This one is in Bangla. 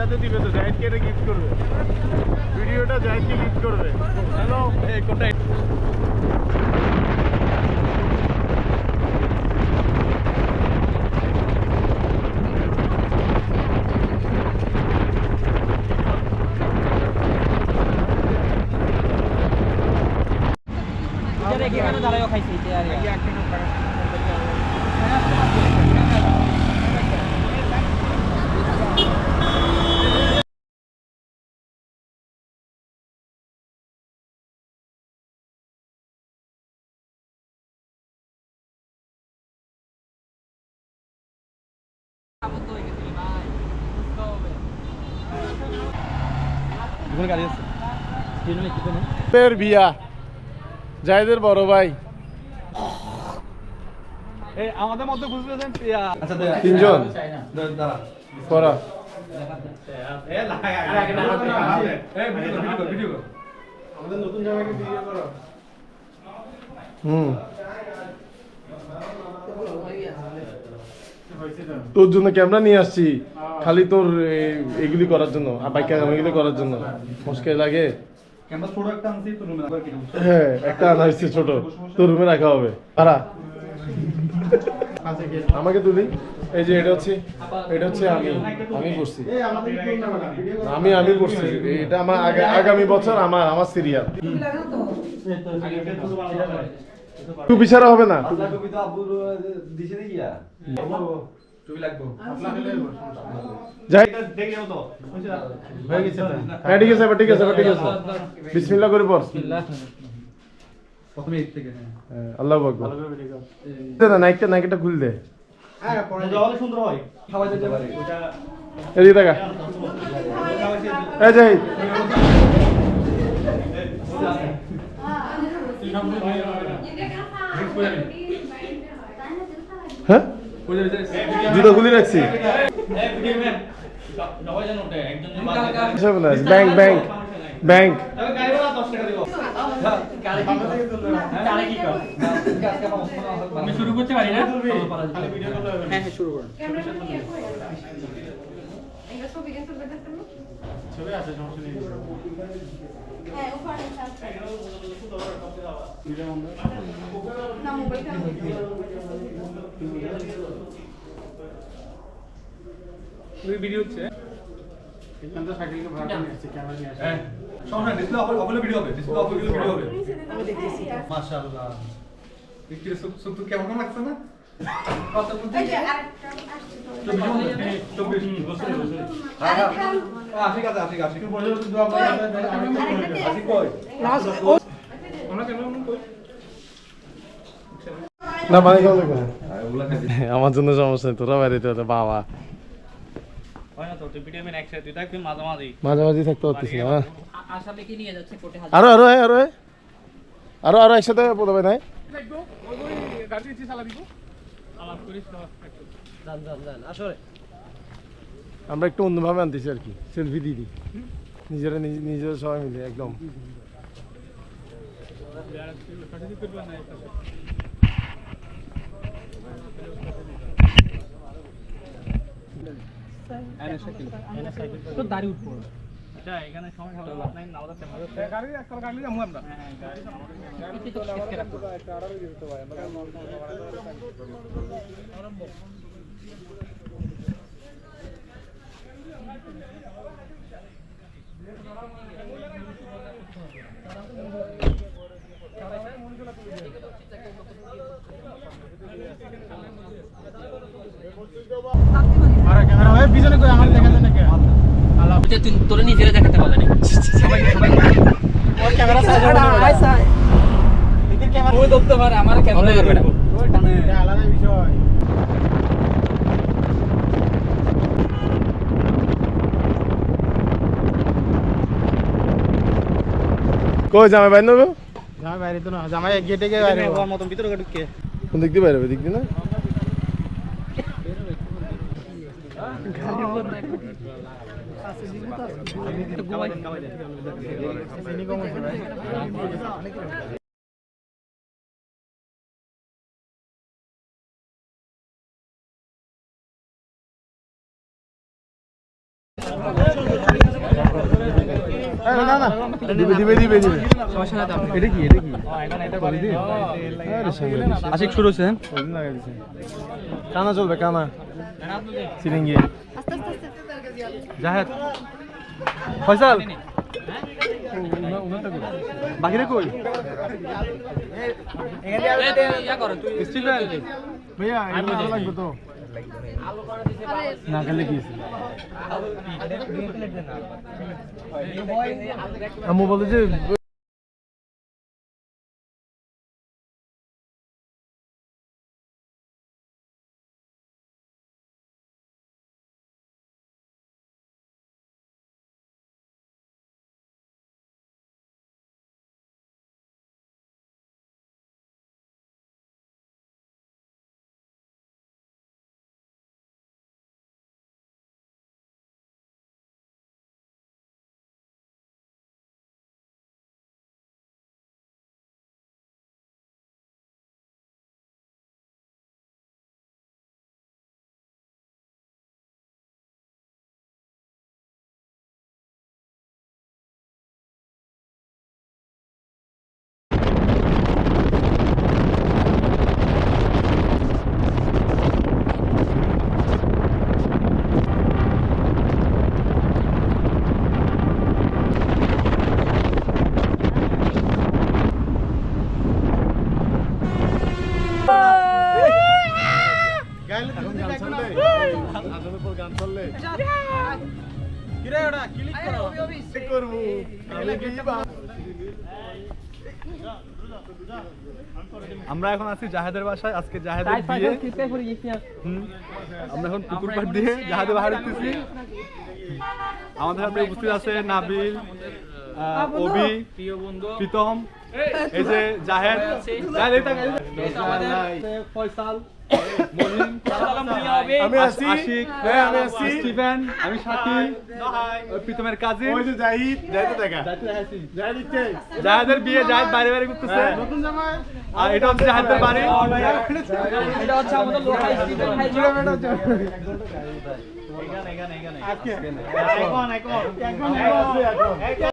ইয়াতে দিবে তো জাহিদকে এটা গিফট করবে। ভিডিওটা জাহিদকে গিফট করবে। হ্যালো কোটাই এখানে দাঁড়াইও খাইছি আর একটা গাড়ি আছে। বিয়া জায়দের বড় ভাই। এই আমাদের মধ্যে বুঝলে দেন আচ্ছা তিনজন। পড়া। তোর জন্য ক্যামেরা নিয়ে আসছি। খালি তোর এগুলি করার জন্য আর বাইক এগুলি করার জন্য। মুশকিল লাগে। হ্যাঁ একটা আনা হয়েছে ছোট। তোর রুমে রাখা হবে। পারা আমাকে তুলি এই যে এটা হচ্ছে এটা হচ্ছে আমি। আমি করছি। আমি আমি করছি। এটা আমার আগা- আগামী বছর আমার আমার সিরিয়াল টুপি ছাড়া হবে না। হ্যাঁ হ্যাঁ হ্যাঁ, নাইকটা নাইকটা খুল দে। তাহলে সুন্দর হয়। খাওয়া যেতে পারে। ওটা এদিকে দেখা। এই যাই হ্যাঁ? জুতো খুলে রাখছি। Bank bank bank. আমি শুরু করতে পারি না? হ্যাঁ হ্যাঁ শুরু করুন ভিডিও হচ্ছে। হ্যাঁ। সমস্যা ডিসপ্লে অফ অফ ভিডিও হবে ডিসপ্লে অফ হলে ভিডিও হবে। মাশাআল্লাহ। একটু সুপ সুপ তো কেমন লাগছে না? কত বলতে চব্বিশ আশিক আছে আশিক আশিক আশিক কই? আমরা কেন কই? না লাগবে? আমার জন্য সমস্যা নেই তোরা বাইরে তো বাবা। না তো তুই ভিডিও মেন একসাথে তুই থাকবি মাঝামাঝি। থাকতে পারতিস না হ্যাঁ। আশাপেকে নিয়ে যাচ্ছে কোটে হাজার? আরও আরও আরও। আরও আরও একসাথে বোধ নাই আমরা একটু অন্যভাবে আনতেছি আর কি সেলফি দিদি নিজেরা নিজে- নিজেরা সবাই মিলে একদম। তো দাড়ি উঠবো। এখানে সময় হবে আপনার আমাদের ক্যামেরা গাড়ি একটা গাড়ি যাব আমরা তুই তোরে নিজেরা দেখাতে না। ওই ধরতে পারে আমার ক্যামেরা করবে না কই জামাই বাইর নেব মতন ভিতরে ঢুকে কোন দিক দিয়ে বাইরে দিক দিয়ে না? না না দিবে দিবে দিবে দিবে। এটা কি কি। আশিক শুরু হচ্ছে হ্যাঁ? কানা চলবে কানা সিরিঙ্গি জাহেদ ফয়সাল। বাকিরে কই? ইয়া স্টিফেন ভাইয়া লাগবে তো। না খেলে কি আম্মু বলে যে কিরে ওটা ক্লিক করো ক্লিক করব আমি কি বা- আমরা এখন আছি জাহেদের বাসায় আজকে জাহেদের? হুম। আমরা এখন পুকুর পাড় দিয়ে জাহাজে বাহার উঠতেছি আমাদের সাথে উপস্থিত আছে নাবিল প্রিয় বন্ধু প্রীতম এই যে জাহেদ জাহেদ ফয়সাল আমি আছি। আশিক হ্যাঁ আমি আছি। স্টিফেন আমি সাথী। প্রীতমের কাজিন ওই যে জাহিদ যাইতে দেখা। জাহিদ জাহেদের বিয়ে জাহেদ বাইরে বাইরে করতেছে নতুন জামাই। আর এটা হচ্ছে জাহেদের বাড়ি। এটা হচ্ছে আমাদের লোকাল স্টিভেন ভাই। এখন এখন। এখন এখন।